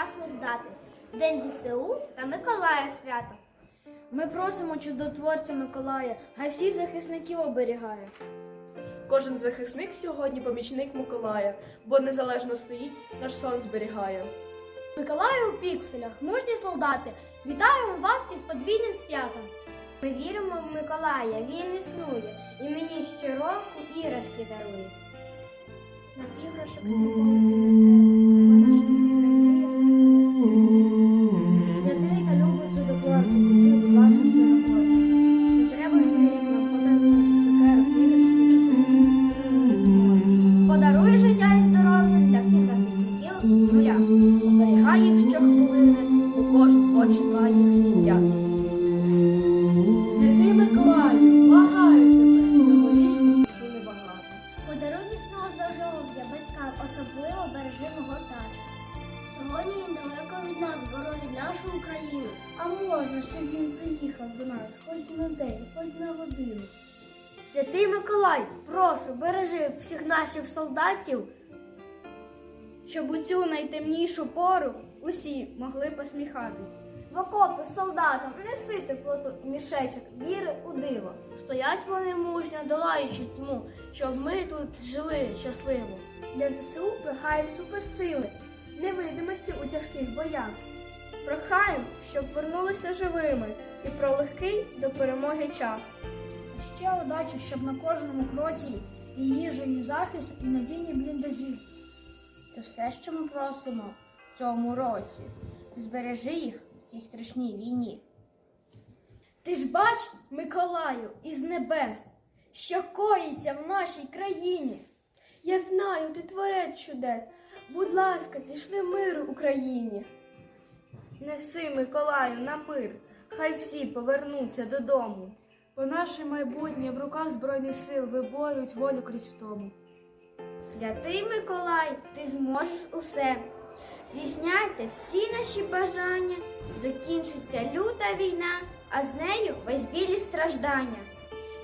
прекрасних дати День ЗСУ та Миколая свято. Ми просимо чудотворця Миколая, хай всіх захисників оберігає. Кожен захисник сьогодні помічник Миколая, бо незалежно стоїть, наш сон зберігає. Миколаю у пікселях, мужні солдати, вітаємо вас із подвійним святом. Ми віримо в Миколая, він існує, і мені щороку іграшки дарує. На іграшок нашу Україну. А можна, щоб він приїхав до нас хоч на день, хоч на годину. Святий Миколай, прошу, бережи всіх наших солдатів, щоб у цю найтемнішу пору усі могли посміхатись. В окопи солдатам неси теплоту мішечок віри у диво. Стоять вони мужньо, долаючи тьму, щоб ми тут жили щасливо. Для ЗСУ прохаємо суперсили, невидимості у тяжких боях. Прохаємо, щоб вернулися живими і про легкий до перемоги час. Ще удачі, щоб на кожному кроці і їжа, і захист, і надійні бліндажі. Це все, що ми просимо в цьому році. Збережи їх в цій страшній війні. Ти ж бач, Миколаю, із небес, що коїться в нашій країні. Я знаю, ти творець чудес. Будь ласка, зійшли миру Україні. Неси, Миколаю, на мир, хай всі повернуться додому. Бо наше майбутнє в руках Збройних сил виборюють волю крізь втому. Святий Миколай, ти зможеш усе. Здійсняться всі наші бажання, закінчиться люта війна, а з нею весь білі страждання.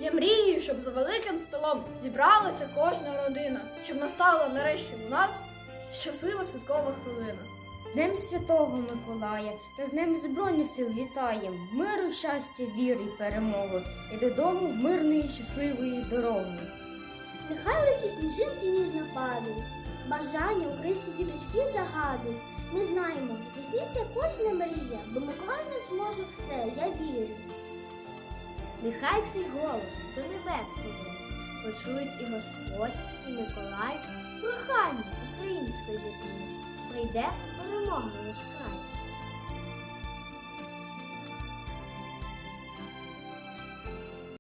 Я мрію, щоб за великим столом зібралася кожна родина, щоб настала нарешті у нас щаслива святкова хвилина. Днем Святого Миколая та з Днем Збройних сил вітаєм, миру, щастя, віри і перемоги, і додому мирної, щасливої дороги. Нехай легкі сніжинки ніжно падають, бажання українські діточки загадують. Ми знаємо, здійсниться кожна мрія, бо Миколай не зможе все, я вірю. Нехай цей голос до небес піде, почують і Господь, і Миколай, прохання української дитини. Прийде перемога наш край.